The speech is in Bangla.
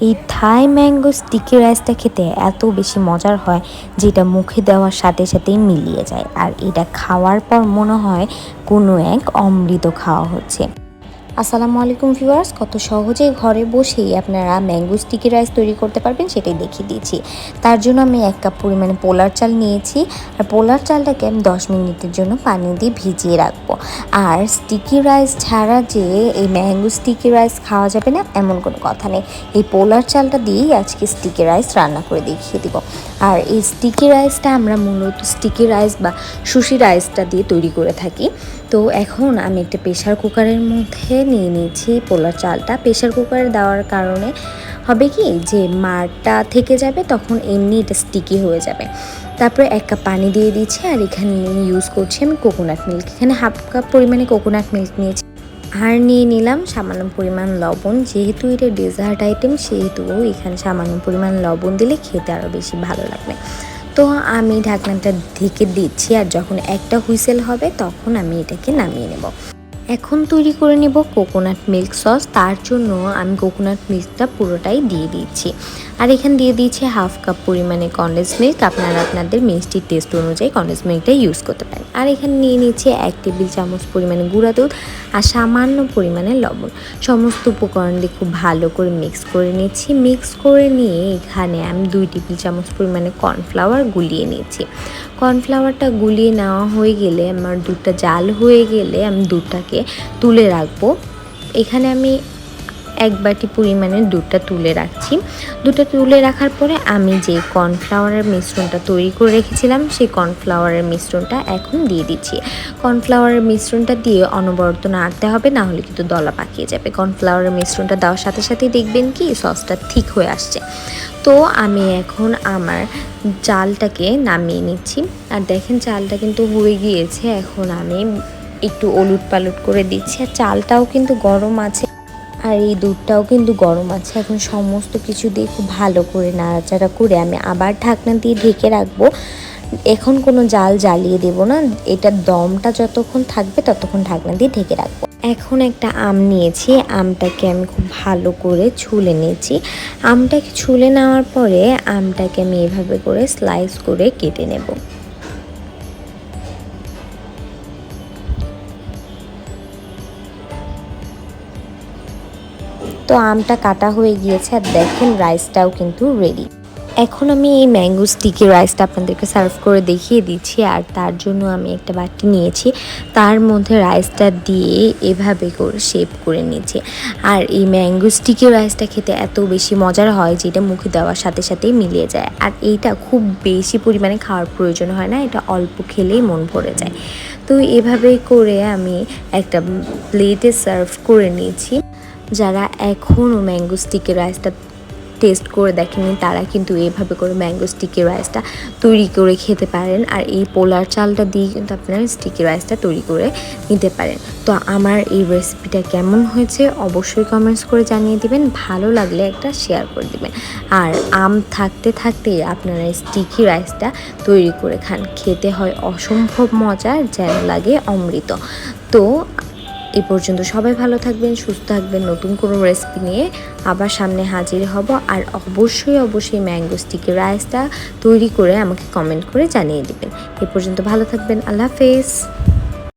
এই থাই ম্যাঙ্গো স্টিকি রাইসটা খেতে এত বেশি মজার হয়, যেটা মুখে দেওয়ার সাথে সাথেই মিলিয়ে যায়। আর এটা খাওয়ার পর মনে হয় কোনো এক অমৃত খাওয়া হচ্ছে। আসসালামু আলাইকুম ভিউয়ার্স, কত সহজেই ঘরে বসেই আপনারা ম্যাঙ্গো স্টিকি রাইস তৈরি করতে পারবেন সেটাই দেখিয়ে দিয়েছি। তার জন্য আমি এক কাপ পরিমাণে পোলার চাল নিয়েছি। আর পোলার চালটাকে আমি দশ মিনিটের জন্য পানি দিয়ে ভিজিয়ে রাখব। আর স্টিকি রাইস ছাড়া যে এই ম্যাঙ্গো স্টিকি রাইস খাওয়া যাবে না, এমন কোনো কথা নেই। এই পোলার চালটা দিয়েই আজকে স্টিকি রাইস রান্না করে দেখিয়ে দিব। আর এই স্টিকি রাইসটা আমরা মূলত স্টিকি রাইস বা সুশি রাইসটা দিয়ে তৈরি করে থাকি। তো এখন আমি একটা প্রেশার কুকারের মধ্যে নিয়ে নিয়েছি, পোলার চালটা। প্রেশার কুকারে দেওয়ার কারণে হবে কি, যে মারটা থেকে যাবে তখন এমনি এটা স্টিকি হয়ে যাবে। তারপরে এক কাপ পানি দিয়ে দিচ্ছি আর এখানে ইউজ করছি আমি কোকোনাট মিল্ক এখানে হাফ কাপ পরিমাণে কোকোনাট মিল্ক নিয়েছি। আর নিয়ে নিলাম সামান্য পরিমাণ লবণ, যেহেতু এটা ডেজার্ট আইটেম সেহেতু এখানে সামান্য পরিমাণ লবণ দিলে খেতে আরও বেশি ভালো লাগবে। তো আমি ঢাকনাটা ঢেকে দিচ্ছি আর যখন একটা হুইসেল হবে তখন আমি এটাকে নামিয়ে নেব। এখন তৈরি করে নেব কোকোনাট মিল্ক সস তার জন্য আমি কোকোনাট মিল্কটা পুরোটাই দিয়ে দিচ্ছি আর এখানে দিয়ে দিয়েছি হাফ কাপ পরিমাণে কন্ডেন্স মিল্ক আপনারা আপনাদের মিষ্টির টেস্ট অনুযায়ী কন্ডেন্স মিল্কটা ইউজ করতে পারেন। আর এখানে নিয়ে নিচ্ছে এক টেবিল চামচ পরিমাণে গুঁড়া দুধ আর সামান্য পরিমাণে লবণ। সমস্ত উপকরণ দিয়ে খুব ভালো করে মিক্স করে নিচ্ছি মিক্স করে নিয়ে এখানে আমি দুই টেবিল চামচ পরিমাণে কর্নফ্লাওয়ার গুলিয়ে নিয়েছি। কর্নফ্লাওয়ারটা গুলিয়ে নেওয়া হয়ে গেলে, আমার দুধটা জাল হয়ে গেলে আমি দুধটাকে তুলে রাখব। এখানে আমি এক বাটি পরিমাণে দুধটা তুলে রাখছি। দুধটা তুলে রাখার পরে আমি যে কর্নফ্লাওয়ারের মিশ্রণটা তৈরি করে রেখেছিলাম, সেই কর্নফ্লাওয়ারের মিশ্রণটা এখন দিয়ে দিচ্ছি। কর্নফ্লাওয়ারের মিশ্রণটা দিয়ে অনবরত নাড়তে হবে, না হলে কিন্তু দলা পাকিয়ে যাবে। কর্নফ্লাওয়ারের মিশ্রণটা দেওয়ার সাথে সাথেই দেখবেন কি, সসটা ঠিক হয়ে আসছে। তো আমি এখন আমার চালটাকে নামিয়ে নিচ্ছি। আর দেখেন চালটা কিন্তু হয়ে গিয়েছে। এখন আমি একটু ওলুট পালুট করে দিচ্ছি। আর চালটাও কিন্তু গরম আছে। আর এই দুধটাও কিন্তু গরম আছে। এখন সমস্ত কিছু দিয়ে খুব ভালো করে নাড়াচাড়া করে আমি আবার ঢাকনা দিয়ে ঢেকে রাখব। এখন কোনো জাল জ্বালিয়ে দেব না। এটা দমটা যতক্ষণ থাকবে ততক্ষণ ঢাকনা দিয়ে ঢেকে রাখব। এখন একটা আম নিয়েছি। আমটাকে আমি খুব ভালো করে ছুলে নিয়েছি। আমটাকে ছুলে নেওয়ার পরে আমটাকে আমি এভাবে করে স্লাইস করে কেটে নেব। তো আমটা কাটা হয়ে গিয়েছে আর দেখেন রাইসটাও কিন্তু রেডি এখন আমি এই ম্যাঙ্গো স্টিকি রাইসটা আপনাদেরকে সার্ভ করে দেখিয়ে দিচ্ছি আর তার জন্য আমি একটা বাটি নিয়েছি। তার মধ্যে রাইসটা দিয়ে এভাবে করে শেপ করে নিয়েছি আর এই ম্যাঙ্গো স্টিকি রাইসটা খেতে এত বেশি মজার হয় যেটা মুখে দেওয়ার সাথে সাথেই মিলিয়ে যায়। আর এইটা খুব বেশি পরিমাণে খাওয়ার প্রয়োজন হয় না, এটা অল্প খেলেই মন ভরে যায়। তো এভাবে করে আমি একটা প্লেটে সার্ভ করে নিয়েছি। যারা এখনও ম্যাঙ্গো স্টিকি রাইসটা টেস্ট করে দেখেনি, তারা কিন্তু এভাবে করে ম্যাঙ্গো স্টিকি রাইসটা তৈরি করে খেতে পারেন আর এই পোলার চালটা দিয়ে কিন্তু আপনারা স্টিকি রাইসটা তৈরি করে নিতে পারেন। তো আমার এই রেসিপিটা কেমন হয়েছে অবশ্যই কমেন্টস করে জানিয়ে দিবেন, ভালো লাগলে একটা শেয়ার করে দিবেন। আর আম থাকতে থাকতে আপনারা স্টিকি রাইসটা তৈরি করে খান, খেতে হয় অসম্ভব মজার, যেন লাগে অমৃত। তো এই পর্যন্ত সবাই ভালো থাকবেন, সুস্থ থাকবেন। নতুন কোনো রেসিপি নিয়ে আবার সামনে হাজির হব। আর অবশ্যই অবশ্যই ম্যাঙ্গো স্টিকি রাইসটা তৈরি করে আমাকে কমেন্ট করে জানিয়ে দেবেন। এ পর্যন্ত ভালো থাকবেন। আল্লাহ হাফেজ।